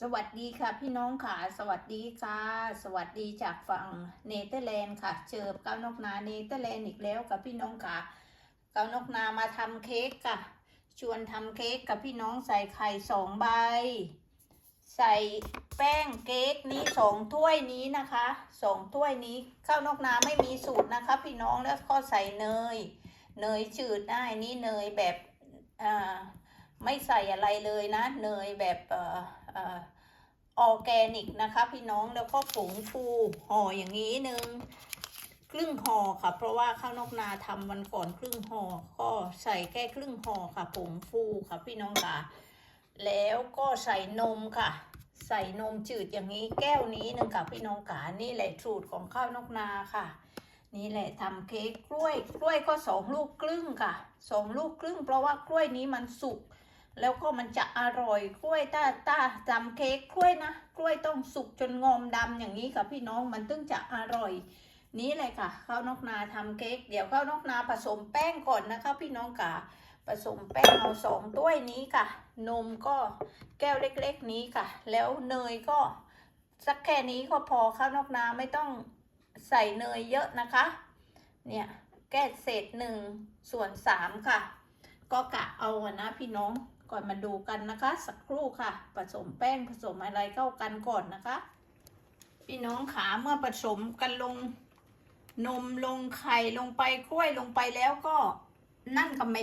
สวัสดีค่ะพี่น้องค่ะ สวัสดีค่ะ สวัสดีจากฝั่งเนเธอร์แลนด์ค่ะเจอบเก้านกนาเนเธอร์แลนด์อีกแล้วกับพี่น้องค่ะเก้านกนามาทำเค้กค่ะ ชวนทำเค้กกับพี่น้องใส่ไข่สองใบ ใส่แป้งเค้กนี้สองถ้วยนี้นะคะสองถ้วยนี้ข้าวนกนาไม่มีสูตรนะคะ พี่น้องแล้วก็ใส่เนย เนยจืดได้นี่เนยแบบอ่าไม่ใส่อะไรเลยนะ เนยแบบเอ่อ ออร์แกนิกนะคะพี่น้องแล้วก็ผงฟูห่ออย่างนี้หนึ่งครึ่งห่อค่ะ เพราะว่าข้าวนอกนาทำวันก่อนครึ่งห่อก็ใส่แค่ครึ่งห่อค่ะผงฟูค่ะพี่น้องค่ะ แล้วก็ใส่นมค่ะ ใส่นมจืดอย่างนี้แก้วนี้หนึ่งค่ะพี่น้องกานี่แหละสูตรของข้าวนอกนาค่ะ นี่แหละทำเค้กกล้วยกล้วยก็สองลูกครึ่งค่ะสองลูกครึ่ง เพราะว่ากล้วยนี้มันสุก แล้วก็มันจะอร่อยกล้วยต้าต้าจำเค้กกล้วยนะ กล้วยต้องสุกจนงอมดำอย่างนี้ค่ะพี่น้องมันถึงจะอร่อยนี้เลยค่ะข้าวนกนาทำเค้กเดี๋ยวข้าวนกนาผสมแป้งก่อนนะคะ พี่น้องค่ะผสมแป้งเอาสองถ้วยนี้ค่ะ นมก็แก้วเล็กๆนี้ค่ะ แล้วเนยก็สักแค่นี้ก็พอข้าวนกนาไม่ต้องใส่เนยเยอะนะคะ เนี่ยแก้เศษหนึ่งส่วนสามค่ะ ก็กะเอาอะนะพี่น้อง ก่อนมาดูกันนะคะ สักครู่ค่ะ ผสมแป้งผสมอะไรเข้ากันก่อนนะคะ พี่น้องขาเมื่อผสมกันลงนมลงไข่ลงไปกล้วยลงไปแล้วก็นั่นกับไม่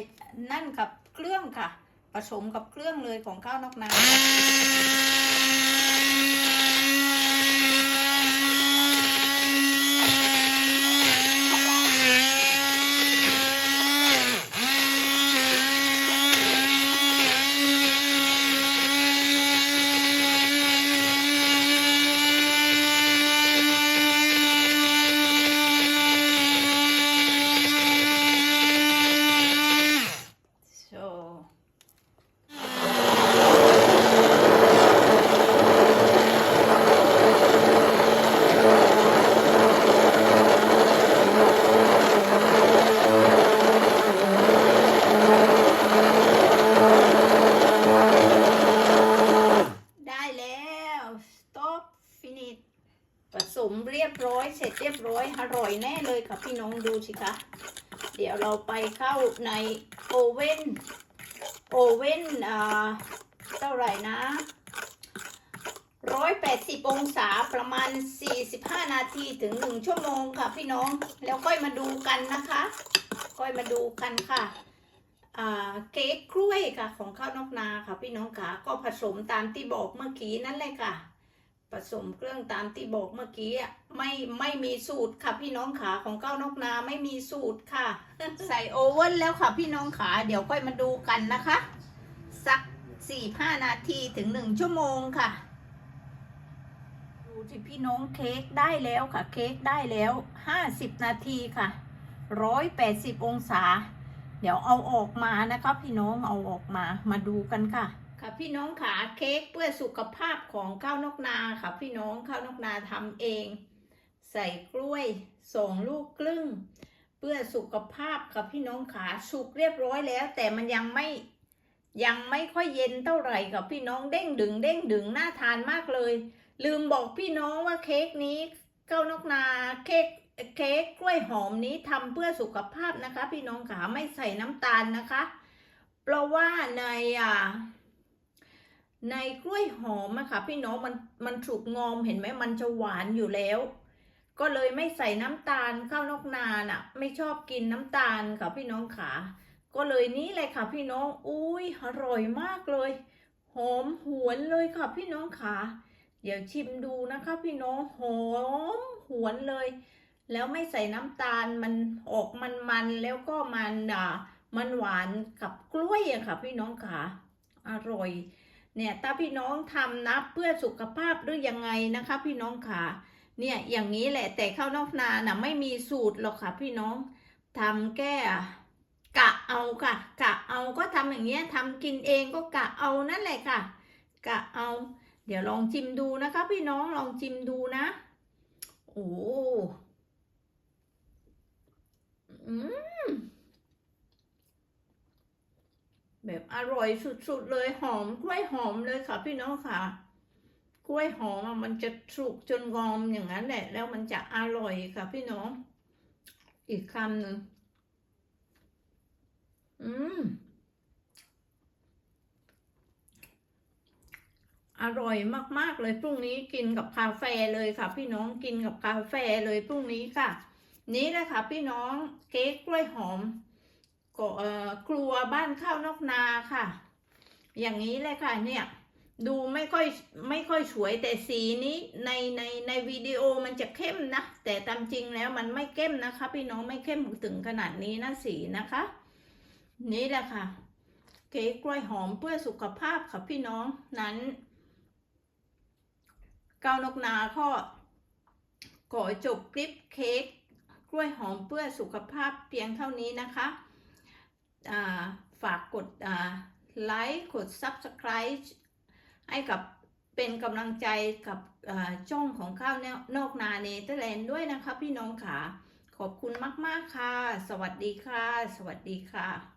นั่นกับเครื่องค่ะ ผสมกับเครื่องเลยของข้าวนอกน้ำ so ได้แล้ว stop finish ผสมเรียบร้อย เสร็จเรียบร้อย อร่อยแน่เลยค่ะพี่น้องดูสิคะ เดี๋ยวเราไปเข้าในโอเว่น โอเว่นอ่าเท่าไหร่นะ180องศาประมาณ45นาทีถึง1ชั่วโมงค่ะพี่น้อง แล้วค่อยมาดูกันนะคะ ค่อยมาดูกันค่ะอ่าเค้กกล้วยค่ะของข้าวนอกนาค่ะพี่น้องค่ะก็ผสมตามที่บอกเมื่อกี้นั่นเลยค่ะ ผสมเครื่องตามที่บอกเมื่อกี้ไม่ไม่มีสูตรค่ะพี่น้องขาของก้าวนกนาไม่มีสูตรค่ะ ใส่โอเว่นแล้วค่ะพี่น้องขาเดี๋ยวค่อยมาดูกันนะคะ สักสี่ห้านาทีถึงหนึ่งชั่วโมงค่ะดูที่พี่น้องเค้กได้แล้วค่ะ เค้กได้แล้วห้าสิบนาทีค่ะร้อยแปดสิบองศา เดี๋ยวเอาออกมานะคะ พี่น้องเอาออกมามาดูกันค่ะ พี่น้องขาเค้กเพื่อสุขภาพของข้าวนกนาค่ะพี่น้องข้าวนกนาทำเอง ใส่กล้วยสองลูกครึ่ง เพื่อสุขภาพค่ะพี่น้องขาสุกเรียบร้อยแล้ว แต่มันยังไม่ยังไม่ค่อยเย็นเท่าไหร่ค่ะพี่น้องเด้งดึงเด้งดึงน่าทานมากเลย ลืมบอกพี่น้องว่าเค้กนี้ข้าวนกนาเค้กเค้กกล้วยหอมนี้ทำเพื่อสุขภาพนะคะ พี่น้องขาไม่ใส่น้ำตาลนะคะ เพราะว่าในอ่า ในกล้วยหอมอะค่ะพี่น้องมันมันถูกงอมเห็นไหมมันจะหวานอยู่แล้ว ก็เลยไม่ใส่น้ำตาลข้าวนอกนาน่ะ ไม่ชอบกินน้ำตาลค่ะพี่น้องขาก็เลยนี้เลยค่ะพี่น้องอุ้ยอร่อยมากเลย หอมหวนเลยค่ะพี่น้องขาเดี๋ยวชิมดูนะคะพี่น้องหอมหวนเลย แล้วไม่ใส่น้ำตาลมันออกมันๆแล้วก็มันอ่ามันหวานกับกล้วยอะค่ะพี่น้องขาอร่อย เนี่ยถ้าพี่น้องทำนะเพื่อสุขภาพหรือยังไงนะคะ พี่น้องค่ะเนี่ยอย่างนี้แหละแต่ข้าวนอกนาน่ะไม่มีสูตรหรอกค่ะพี่น้องทำแก้กะเอาค่ะ กะเอาก็ทำอย่างเงี้ยทำกินเองก็กะเอานั่นแหละค่ะ กะเอา เดี๋ยวลองชิมดูนะคะ พี่น้องลองชิมดูนะโอ้ม แบบอร่อยสุดๆเลยหอมกล้วยหอมเลยค่ะ พี่น้องค่ะ กล้วยหอมอะมันจะสุกจนงอมอย่างนั้นแหละ แล้วมันจะอร่อยค่ะ พี่น้อง อีกคำหนึ่งอืมอร่อยมากๆเลยพรุ่งนี้กินกับกาแฟเลยค่ะ พี่น้องกินกับกาแฟเลยพรุ่งนี้ค่ะ นี้แหละค่ะ พี่น้องเค้กกล้วยหอม ก็เอ่อครัวบ้านข้าวนอกนาค่ะ อย่างนี้เลยค่ะเนี่ยดูไม่ค่อยไม่ค่อยสวยแต่สีนี้ในในในวิดีโอมันจะเข้มนะ แต่ตามจริงแล้วมันไม่เข้มนะคะ พี่น้องไม่เข้มถึงขนาดนี้นะสีนะคะ นี่แหละค่ะ เค้กกล้วยหอมเพื่อสุขภาพค่ะพี่น้องนั้นเก้านกนาก็ขอจบคลิปเค้กกล้วยหอมเพื่อสุขภาพเพียงเท่านี้นะคะ ฝากกดไลค์กด Subscribe ให้กับเป็นกำลังใจกับช่องของข้าวนอกนาเนเธอร์แลนด์ด้วยนะคะพี่น้องค่ะ ขอบคุณมาก ๆ ค่ะ สวัสดีค่ะ สวัสดีค่ะ